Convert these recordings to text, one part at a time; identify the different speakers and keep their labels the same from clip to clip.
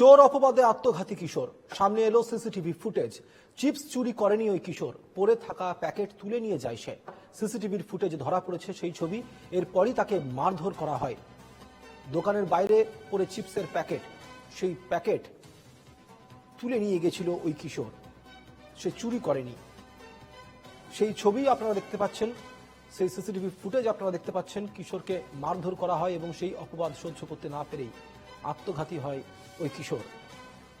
Speaker 1: চোর অপবাদে আত্মঘাতী কিশোর। সামনে এলো সিসিটিভি ফুটেজ। চিপস চুরি করেনি ওই কিশোর। পরে থাকা প্যাকেট তুলে নিয়ে যায় সে। সিসিটিভির ফুটেজ ধরা পড়েছে সেই ছবি। এরপরই তাকে মারধর করা হয়। দোকানের বাইরে পড়ে চিপসের প্যাকেট। সেই প্যাকেট তুলে নিয়ে গেছিল ওই কিশোর। সে চুরি করেনি। সেই ছবি আপনারা দেখতে পাচ্ছেন। সেই সিসিটিভি ফুটেজ আপনারা দেখতে পাচ্ছেন। কিশোরকে মারধর করা হয় এবং সেই অপবাদ সহ্য করতে না পেরেই। আত্মঘাতী হয় ওই কিশোর।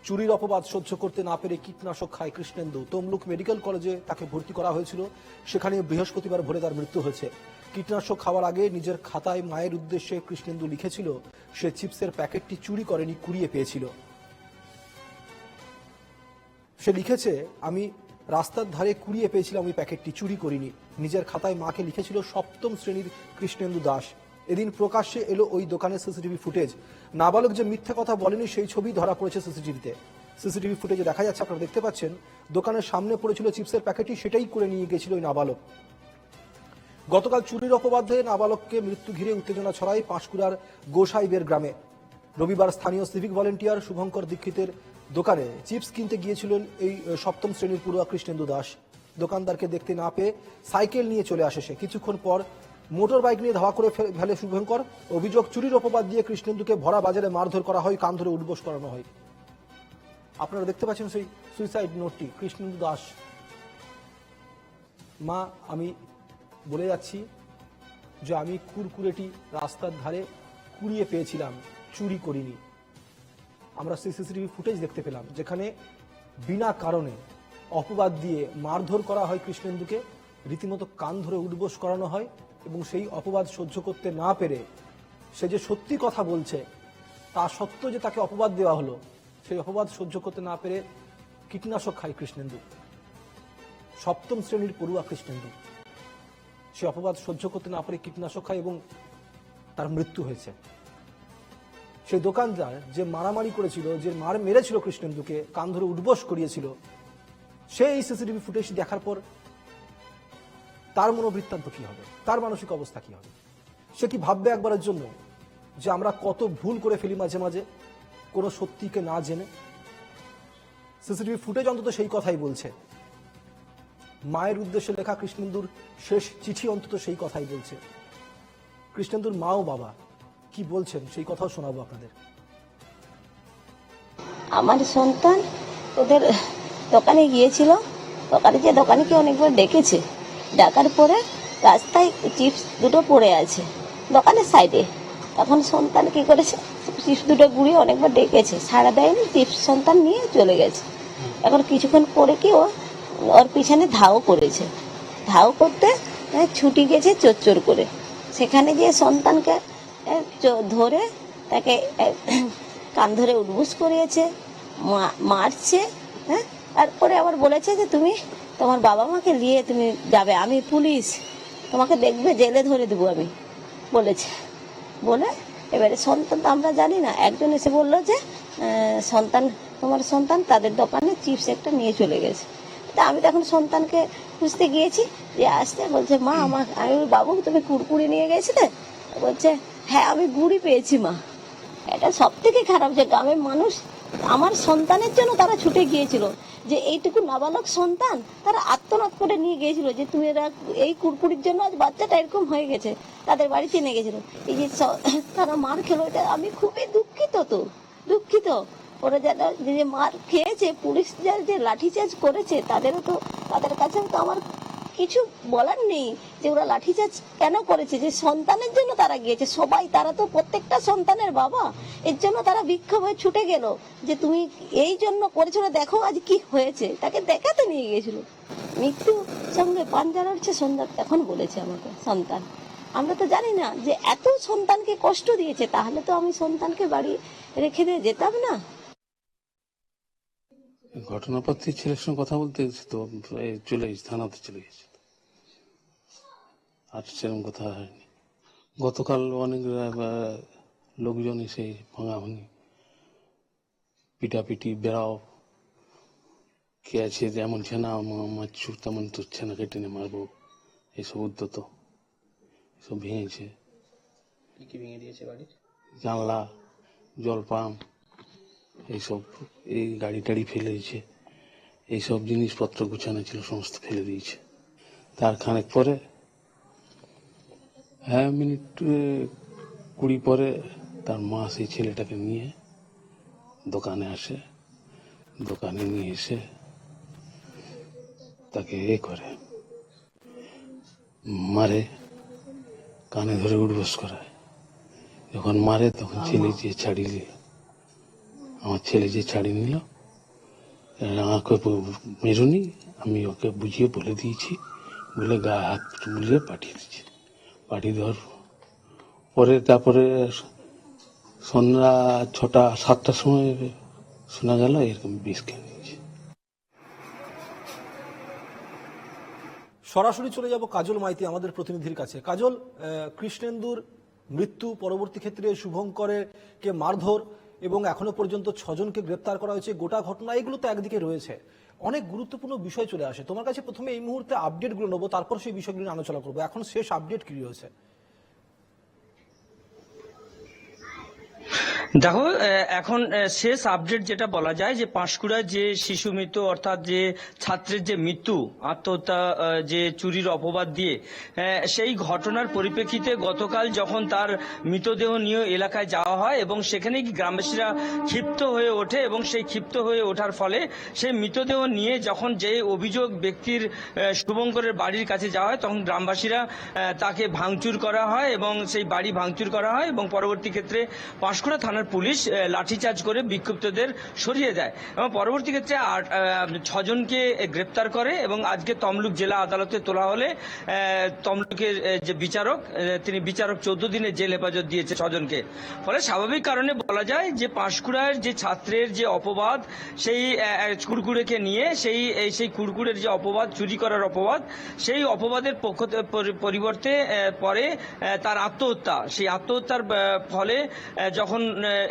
Speaker 1: চুরির অপবাদ সহ্য করতে না পেরে কীটনাশক খায় কৃষ্ণেন্দু। তমলুক মেডিকেল কলেজে তাকে ভর্তি করা হয়েছিল। সেখানে বৃহস্পতিবার ভোরে তার মৃত্যু হয়েছে। কীটনাশক খাওয়ার আগে নিজের খাতায় মায়ের উদ্দেশ্যে কৃষ্ণেন্দু লিখেছিল, সে চিপসের প্যাকেটটি চুরি করেনি, কুড়িয়ে পেয়েছিল। সে লিখেছে, আমি রাস্তার ধারে কুড়িয়ে পেয়েছিলাম ওই প্যাকেটটি, চুরি করিনি। নিজের খাতায় মাকে লিখেছিল সপ্তম শ্রেণির কৃষ্ণেন্দু দাস। এদিন প্রকাশ্যে এলো ওই দোকানের সিসিটিভি ফুটেজ। নাবালক যে মিথ্যা কথা বলেনি, সেই ছবি ধরা পড়েছে সিসিটিভিতে। সিসিটিভি ফুটেজে দেখা যাচ্ছে, আপনারা দেখতে পাচ্ছেন, দোকানের সামনে পড়েছিল চিপসের প্যাকেটটি সেটাই করে নিয়ে গেছিল ওই নাবালক। গতকাল চুরির অপবাদে নাবালককে মৃত্যু ঘিরে উত্তেজনা ছড়ায় পাঁশকুড়ার গোসাইবের গ্রামে। রবিবার স্থানীয় সিভিক ভলেন্টিয়ার শুভঙ্কর দীক্ষিতের দোকানে চিপস কিনতে গিয়েছিলেন এই সপ্তম শ্রেণির পড়ুয়া কৃষ্ণেন্দু দাস। দোকানদারকে দেখতে না পেয়ে সাইকেল নিয়ে চলে আসে সে। কিছুক্ষণ পর মোটর বাইক নিয়ে ধাওয়া করে ফেলে শুভঙ্কর অভিযোগ, চুরির অপবাদ দিয়ে কৃষ্ণেন্দুকে ভরা বাজারে মারধর করা হয়, কান ধরে উঠবোস করানো হয়। আপনারা দেখতে পাচ্ছেন সেই সুইসাইড নোটটি কৃষ্ণেন্দু দাস। মা, আমি বলে যাচ্ছি যে আমি কুরকুরেটি রাস্তার ধারে কুড়িয়ে পেয়েছিলাম, চুরি করিনি। আমরা সিসিটিভি ফুটেজ দেখতে পেলাম, যেখানে বিনা কারণে অপবাদ দিয়ে মারধর করা হয় কৃষ্ণেন্দুকে, রীতিমতো কান ধরে উঠবোস করানো হয়। এবং সেই অপবাদ সহ্য করতে না পেরে সে যে সত্যি কথা বলছে, তা সত্ত্বেও যে তাকে অপবাদ দেওয়া হলো, সেই অপবাদ সহ্য করতে না পেরে কীটনাশক খায় কৃষ্ণেন্দু। সপ্তম শ্রেণির পড়ুয়া কৃষ্ণেন্দু। সে অপবাদ সহ্য করতে না পারে কীটনাশক খায় এবং তার মৃত্যু হয়েছে। সেই দোকানদার যে মারামারি করেছিল, যে মার মেরেছিল কৃষ্ণেন্দুকে, কান ধরে উঠবোস করিয়েছিল সে এই সিসিটিভি ফুটেজ দেখার পর তার মনোবৃত্তান্ত কি হবে? তার মানসিক অবস্থা কি হবে? সে কি ভাববে একবারের জন্য যে আমরা কত ভুল করে ফেলি মাঝে মাঝে? কোনো সত্যিকে না জেনে? সিসিটিভি ফুটেজ অন্তত সেই কথাই বলছে। মায়ের উদ্দেশ্যে লেখা কৃষ্ণেন্দুর শেষ চিঠি অন্তত সেই কথাই বলছে। কৃষ্ণেন্দুর মা ও বাবা কি বলছেন সেই কথাও শোনাবো আপনাদের।
Speaker 2: আমার সন্তান ওদের দোকানে গিয়েছিল। দোকানে যে দোকানিকে অনেকবার ডেকেছে ডাকার পরে রাস্তায় চিপস দুটো পড়ে আছে দোকানের সাইডে। তখন সন্তান কি করেছে? চিপস দুটো গুড়িয়ে অনেকবার ডেকেছে। সারা দেয়নি চিপস সন্তান নিয়ে চলে গেছে। এখন কিছুক্ষণ পরে কি ও ওর পিছনে ধাও করেছে। ধাও করতে ছুটি গেছে চোর করে। সেখানে গিয়ে সন্তানকে এ, ধরে তাকে কান ধরে উদ্বুস করিয়েছে মারছে হ্যাঁ তারপরে আবার বলেছে যে তুমি তোমার বাবা মাকে নিয়ে তুমি যাবে। আমি পুলিশ। তোমাকে দেখবে জেলে ধরে দেবো আমি বলেছে। বলে এবারে সন্তান তো আমরা জানি না একজন এসে বলল যে সন্তান তোমার সন্তান তাদের দোকানে চিপস একটা নিয়ে চলে গেছে। তা আমি তখন সন্তানকে খুঁজতে গিয়েছি যে আসতে বলছে মা আমার আমি বাবু তুমি কুড়কুড়ি নিয়ে গেছিলে? বলছে হ্যাঁ আমি গুড়ি পেয়েছি মা। এটা সব থেকে খারাপ যে গ্রামের মানুষ আমার সন্তানের জন্য তারা ছুটে গিয়েছিল। যে এইটুকু নাবালক সন্তান, তারা আত্মনাদ করে নিয়ে গিয়েছিল যে তুমি এরা এই কুরকুরির জন্য আজ বাচ্চাটা এরকম হয়ে গেছে, তাদের বাড়িতে নিয়ে গেছিল এই যে তারা মার খেলো, এটা আমি খুবই দুঃখিত তো, দুঃখিত। ওরা যারা যে মার খেয়েছে, পুলিশ যারা যে লাঠিচার্জ করেছে, তাদেরও তো, তাদের কাছেও তো আমার কিছু বলার নেই যে ওরা লাঠিচার্জ কেন করেছে, যে সন্তানের জন্য তারা গিয়েছে। সবাই, তারা তো প্রত্যেকটা সন্তানের বাবা। এর জন্য তারা বিক্ষোভ হয়ে ছুটে গেল যে তুমি এই জন্য করেছ দেখো আজ কি হয়েছে। তাকে দেখাতে নিয়ে গিয়েছিল। মৃত্যু সঙ্গে পাঞ্জা লড়ছে সন্তান এখন বলেছে আমাকে, সন্তান। আমরা তো জানি না যে এত সন্তানকে কষ্ট দিয়েছে, তাহলে তো আমি সন্তানকে বাড়ি রেখে দিয়ে যেতাম না।
Speaker 3: ঘটনাপত্রে ছেলের সঙ্গে কথা বলতে তো চলে গেছে, থানাতে চলে গেছে। আর সেরকম কথা হয়নি। গতকাল অনেক লোকজন এসে ভাঙাভাঙি পিটাপিটি বেড়াও কে আছে যেমন ছেনা চুর তেমন তোর ছেনা কেটে নিয়ে মারবো এইসব উদ্যত এসব ভেঙেছে।
Speaker 4: কি কি ভেঙে দিয়েছে বাড়ির?
Speaker 3: জানলা জল পাম্প এইসব এই গাড়ি টাড়ি ফেলে দিয়েছে। এইসব জিনিসপত্র গুছানো ছিল সমস্ত ফেলে দিয়েছে। তার খানেক পরে হ্যাঁ মিনিট কুড়ি পরে তার মা সেই ছেলেটাকে নিয়ে দোকানে আসে। দোকানে নিয়ে এসে তাকে এ করে মারে কানে ধরে উঠবস করায় যখন মারে তখন ছেলে যে ছাড়িয়ে আমার ছেলে যে ছাড়িয়ে নিল আমাকে মেরুনি আমি ওকে বুঝিয়ে বলে দিয়েছি বলে গায়ে হাত বুলিয়ে পাঠিয়ে দিচ্ছি পাঠিয়ে দেওয়ার পরে তারপরে সন্ধ্যা ছটা, সাতটার সময় শোনা গেল, এরকম বিষ খেয়ে নিয়েছে।
Speaker 1: সরাসরি চলে যাব কাজল মাইতি, আমাদের প্রতিনিধির কাছে। কাজল কৃষ্ণেন্দুর মৃত্যু পরবর্তী ক্ষেত্রে শুভঙ্করের কে মারধর? এবং এখনও পর্যন্ত ছজনকে গ্রেপ্তার করা হয়েছে। গোটা ঘটনা এগুলো তো একদিকে রয়েছে। অনেক গুরুত্বপূর্ণ বিষয় চলে আসে। তোমার কাছে প্রথমে এই মুহূর্তে আপডেটগুলো নেব, তারপর সেই বিষয়গুলো আলোচনা করব। এখন শেষ আপডেট কি রয়েছে?
Speaker 4: দেখো এখন শেষ আপডেট যেটা বলা যায় যে পাঁশকুড়ায় যে শিশু মৃত্যু অর্থাৎ যে ছাত্রের যে মৃত্যু, আত্মহত্যা যে চুরির অপবাদ দিয়ে সেই ঘটনার পরিপ্রেক্ষিতে গতকাল যখন তার মৃতদেহ নিয়ে এলাকায় যাওয়া হয় এবং সেখানে গ্রামবাসীরা ক্ষিপ্ত হয়ে ওঠে এবং সেই ক্ষিপ্ত হয়ে ওঠার ফলে সেই মৃতদেহ নিয়ে যখন যে অভিযোগ ব্যক্তির শুভঙ্করের বাড়ির কাছে যাওয়া হয়, তখন গ্রামবাসীরা তাকে ভাঙচুর করা হয় এবং সেই বাড়ি ভাঙচুর করা হয় এবং পরবর্তী ক্ষেত্রে পাঁশকুড়া থানার পুলিশ লাঠিচার্জ করে বিক্ষুব্ধদের সরিয়ে দেয় এবং পরবর্তী ক্ষেত্রে ছজনকে গ্রেপ্তার করে এবং আজকে তমলুক জেলা আদালতে তোলা হলে তমলুকের যে বিচারক তিনি বিচারক চোদ্দ দিনের জেল হেফাজত দিয়েছে ছজনকে। ফলে স্বাভাবিক কারণে বলা যায় যে পাঁশকুড়ার যে ছাত্রের যে অপবাদ, সেই কুড়কুড়েকে নিয়ে সেই সেই কুড়কুড়ের যে অপবাদ, চুরি করার অপবাদ, সেই অপবাদের পক্ষ পরিবর্তে পরে তার আত্মহত্যা। সেই আত্মহত্যার ফলে যখন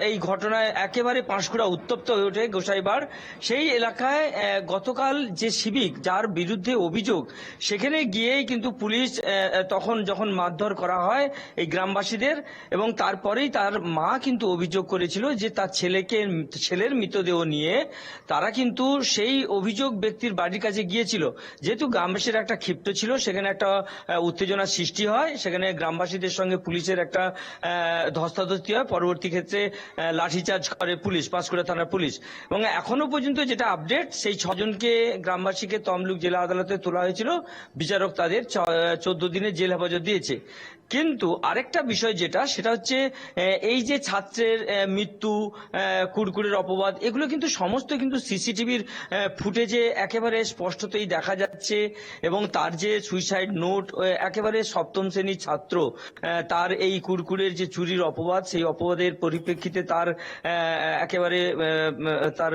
Speaker 4: এই ঘটনায় একেবারে পাঁশকুড়া উত্তপ্ত হয়ে ওঠে গোসাইবার সেই এলাকায় গতকাল যে শিবিক যার বিরুদ্ধে অভিযোগ, সেখানে গিয়েই কিন্তু পুলিশ তখন যখন মারধর করা হয় এই গ্রামবাসীদের এবং তারপরেই তার মা কিন্তু অভিযোগ করেছিল যে তার ছেলেকে, ছেলের মৃতদেহ নিয়ে তারা কিন্তু সেই অভিযোগ ব্যক্তির বাড়ির কাছে গিয়েছিল। যেহেতু গ্রামবাসীর একটা ক্ষিপ্ত ছিল, সেখানে একটা উত্তেজনার সৃষ্টি হয়, সেখানে গ্রামবাসীদের সঙ্গে পুলিশের একটা ধস্তাধস্তি হয়। পরবর্তী ক্ষেত্রে লাঠিচার্জ করে পুলিশ পাঁশকুড়া থানার পুলিশ। এবং এখনও পর্যন্ত যেটা আপডেট সেই ছজনকে গ্রামবাসীকে তমলুক জেলা আদালতে তোলা হয়েছিল। বিচারক তাদের চোদ্দ দিনের জেল হেফাজত দিয়েছে। কিন্তু আরেকটা বিষয় যেটা, সেটা হচ্ছে এই যে ছাত্রের মৃত্যু কুড়কুড়ের অপবাদ, এগুলো কিন্তু সমস্ত কিন্তু সিসিটিভির ফুটেজে একেবারে স্পষ্টতই দেখা যাচ্ছে। এবং তার যে সুইসাইড নোট একেবারে সপ্তম শ্রেণির ছাত্র তার এই কুড়কুড়ের যে চুরির অপবাদ, সেই অপবাদের পরিপ্রেক্ষিতে তার একেবারে তার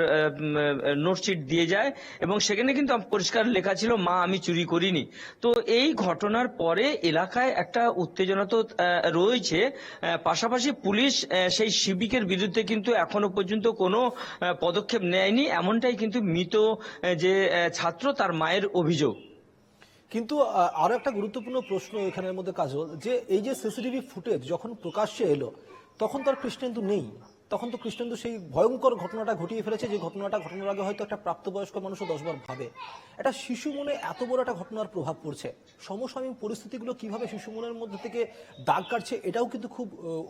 Speaker 4: নোটশিট দিয়ে যায় এবং সেখানে কিন্তু পরিষ্কার লেখা ছিল, মা, আমি চুরি করিনি। তো এই ঘটনার পরে এলাকায় একটা উত্তেজনা তো রয়েছে। পাশাপাশি পুলিশ সেই সিভিকের বিরুদ্ধে কিন্তু এখনও পর্যন্ত কোনো পদক্ষেপ নেয়নি। এমনটাই কিন্তু মৃত যে ছাত্র তার মায়ের অভিযোগ।
Speaker 1: কিন্তু আরও একটা গুরুত্বপূর্ণ প্রশ্ন এখানের মধ্যে কাজল যে, এই যে সিসিটিভি ফুটেজ যখন প্রকাশ্যে এলো তখন তো আর কৃষ্ণেন্দু নেই। তখন তো কৃষ্ণেন্দু সেই ভয়ঙ্কর ঘটনাটা ঘটিয়ে ফেলেছে, যে ঘটনাটা ঘটনার আগে হয়তো একটা প্রাপ্তবয়স্ক মানুষও দশবার ভাবে। একটা শিশু মনে এত বড় একটা ঘটনার প্রভাব পড়ছে। সমসাময়িক পরিস্থিতিগুলো কীভাবে শিশু মনের মধ্যে থেকে দাগ কাটছে, এটাও কিন্তু খুব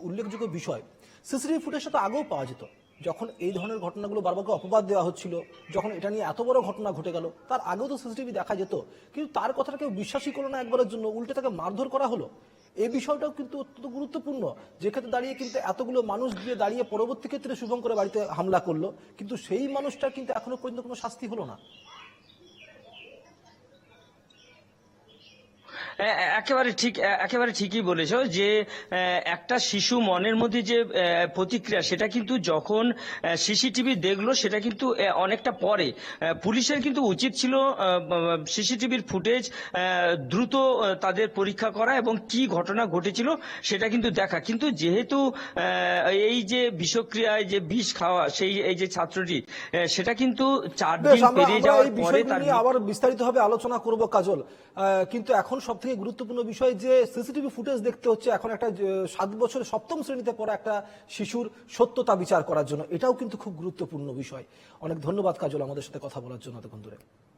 Speaker 1: উল্লেখযোগ্য বিষয়। সিসিটিভি ফুটেজটা তো আগেও পাওয়া যেত। যখন এই ধরনের ঘটনাগুলো বারবারকে অপবাদ দেওয়া হচ্ছিল, যখন এটা নিয়ে এত বড় ঘটনা ঘটে গেল, তার আগেও তো সিসিটিভি দেখা যেত। কিন্তু তার কথাটা কেউ বিশ্বাসই করল না একবারের জন্য, উল্টে তাকে মারধর করা হলো। এই বিষয়টাও কিন্তু অত্যন্ত গুরুত্বপূর্ণ। যেক্ষেত্রে দাঁড়িয়ে কিন্তু এতগুলো মানুষ দিয়ে দাঁড়িয়ে পরবর্তী ক্ষেত্রে শুভঙ্করের বাড়িতে হামলা করল, কিন্তু সেই মানুষটার কিন্তু এখনও পর্যন্ত কোনো শাস্তি হলো না।
Speaker 4: একেবারে ঠিক একেবারে ঠিকই বলেছ যে একটা শিশু মনের মধ্যে যে প্রতিক্রিয়া সেটা কিন্তু যখন সিসিটিভি দেখল সেটা কিন্তু অনেকটা পরে। পুলিশের কিন্তু উচিত ছিল সিসিটিভির ফুটেজ দ্রুত তাদের পরীক্ষা করা এবং কি ঘটনা ঘটেছিল সেটা কিন্তু দেখা। কিন্তু যেহেতু এই যে বিষক্রিয়ায় যে বিষ খাওয়া সেই এই যে ছাত্রটি সেটা কিন্তু চার দিন পেরিয়ে যাওয়ার পরে তার
Speaker 1: আবার বিস্তারিতভাবে আলোচনা করব কাজল। কিন্তু এখন সব থেকে গুরুত্বপূর্ণ বিষয় যে সিসিটিভি ফুটেজ দেখতে হচ্ছে এখন একটা সাত বছর সপ্তম শ্রেণীতে পড়া একটা শিশুর সত্যতা বিচার করার জন্য। এটাও কিন্তু খুব গুরুত্বপূর্ণ বিষয়। অনেক ধন্যবাদ কাজল আমাদের সাথে কথা বলার জন্য এতক্ষণ ধরে।